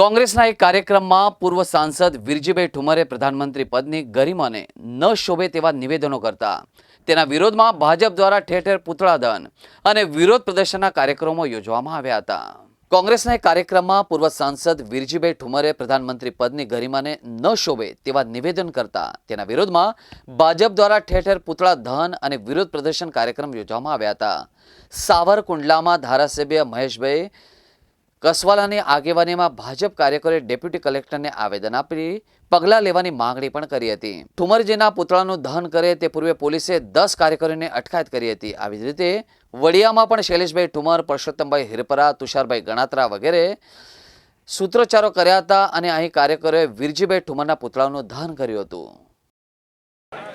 કોંગ્રેસના એક કાર્યક્રમમાં પૂર્વ સાંસદ વિરજીભાઈ ઠુમરે પ્રધાનમંત્રી પદની ગરિમાને ન શોભે તેવા નિવેદનો કરતા. તેના વિરોધમાં ભાજપ દ્વારા ઠેર ઠેર પૂતળાદહન અને વિરોધ પ્રદર્શનના કાર્યક્રમો યોજવામાં આવ્યા હતા. કોંગ્રેસના એક કાર્યક્રમમાં પૂર્વ સાંસદ વિરજીભાઈ ઠુમરે પ્રધાનમંત્રી પદની ગરિમાને ન શોભે તેવા નિવેદન કરતા. તેના વિરોધમાં ભાજપ દ્વારા ઠેર ઠેર પૂતળા ધન અને વિરોધ પ્રદર્શન કાર્યક્રમ યોજવામાં આવ્યા હતા. સાવરકુંડલામાં ધારાસભ્ય મહેશભાઈ કસવાલાની આગેવાનીમાં ભાજપ કાર્યકરોએ ડેપ્યુટી કલેક્ટરને આવેદન આપી, પગલાં લેવાની માંગણી પણ કરી હતી. ઠુમરજીના પુતળાનું દહન કરે તે પૂર્વે પોલીસે દસ કાર્યકરોને અટકાયત કરી હતી. આવી જ રીતે, વડિયામાં પણ શૈલેષભાઈ ઠુમર, પરસોત્તમભાઈ હિરપરા, તુષારભાઈ ગણાત્રા વગેરે સૂત્રોચ્ચારો કર્યા હતા અને અહીં કાર્યકરોએ વીરજીભાઈ ઠુમરના પુતળાનું દહન કર્યું હતું.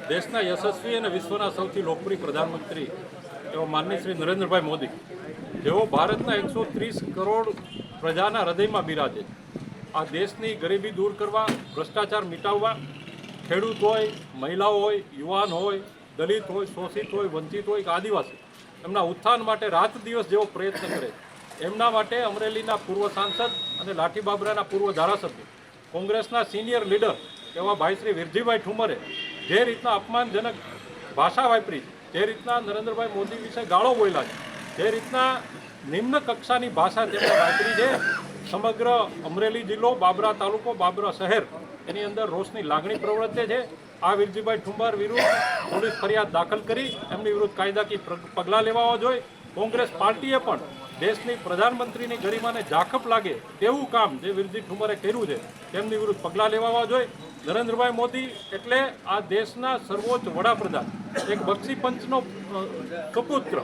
દેશના યશસ્વી અને વિશ્વના સૌથી લોકપ્રિય પ્રધાનમંત્રી એવા માનનીય શ્રી નરેન્દ્રભાઈ મોદી. જેઓ ભારતના એકસો ત્રીસ કરોડ પ્રજાના હૃદયમાં બિરાજે છે. આ દેશની ગરીબી દૂર કરવા, ભ્રષ્ટાચાર મિટાવવા, ખેડૂત હોય, મહિલાઓ હોય, યુવાન હોય, દલિત હોય, શોષિત હોય, વંચિત હોય કે આદિવાસી, એમના ઉત્થાન માટે રાત દિવસ જેવો પ્રયત્ન કરે એમના માટે અમરેલીના પૂર્વ સાંસદ અને લાઠી બાબરાના પૂર્વ ધારાસભ્ય, કોંગ્રેસના સિનિયર લીડર એવા ભાઈ શ્રી વિરજીભાઈ ઠુમરે, જે રીતના અપમાનજનક ભાષા વાપરી છે, જે રીતના નરેન્દ્રભાઈ મોદી વિશે ગાળો બોલ્યા છે જે રીતના નિમ્ન કક્ષાની ભાષા તેમણે વાપરી છે, સમગ્ર અમરેલી જિલ્લો, બાબરા તાલુકો, બાબરા શહેર, એની અંદર રોષની લાગણી પ્રવર્તે છે. આ વિરજીભાઈ ઠુંબાર વિરુદ્ધ પોલીસ ફરિયાદ દાખલ કરી. એમની વિરુદ્ધ કાયદાકીય પગલાં લેવા જોઈએ. કોંગ્રેસ પાર્ટીએ પણ દેશની પ્રધાનમંત્રીની ગરિમાને જાખપ લાગે તેવું કામ જે વિરજી ઠુમરે કર્યું છે, તેમની વિરુદ્ધ પગલાં લેવા જોઈએ. નરેન્દ્રભાઈ મોદી એટલે આ દેશના સર્વોચ્ચ વડાપ્રધાન. એક બક્ષી પંચનો સુપુત્ર,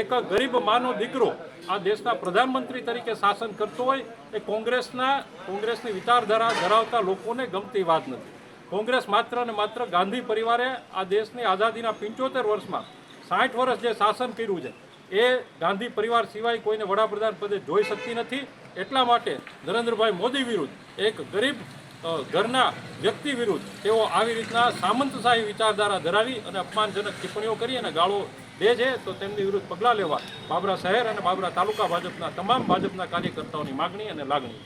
એક ગરીબ માનો દીકરો આ દેશના પ્રધાનમંત્રી તરીકે શાસન કરતો હોય, એ કોંગ્રેસના, કોંગ્રેસની વિચારધારા ધરાવતા લોકોને ગમતી વાત નથી. કોંગ્રેસ માત્ર ને માત્ર ગાંધી પરિવારે આ દેશની આઝાદીના પંચોતેર વર્ષમાં સાઠ વર્ષ જે શાસન કર્યું છે, એ ગાંધી પરિવાર સિવાય કોઈને વડાપ્રધાન પદે જોઈ શકતી નથી. એટલા માટે નરેન્દ્રભાઈ મોદી વિરુદ્ધ એક ગરીબ ઘરના વ્યક્તિ વિરુદ્ધ તેઓ આવી રીતના સામંતશાહી વિચારધારા ધરાવી અને અપમાનજનક ટિપ્પણીઓ કરી અને ગાળો દે છે, તો તેમની વિરુદ્ધ પગલાં લેવા બાબરા શહેર અને બાબરા તાલુકા ભાજપના તમામ ભાજપના કાર્યકર્તાઓની માગણી અને લાગણી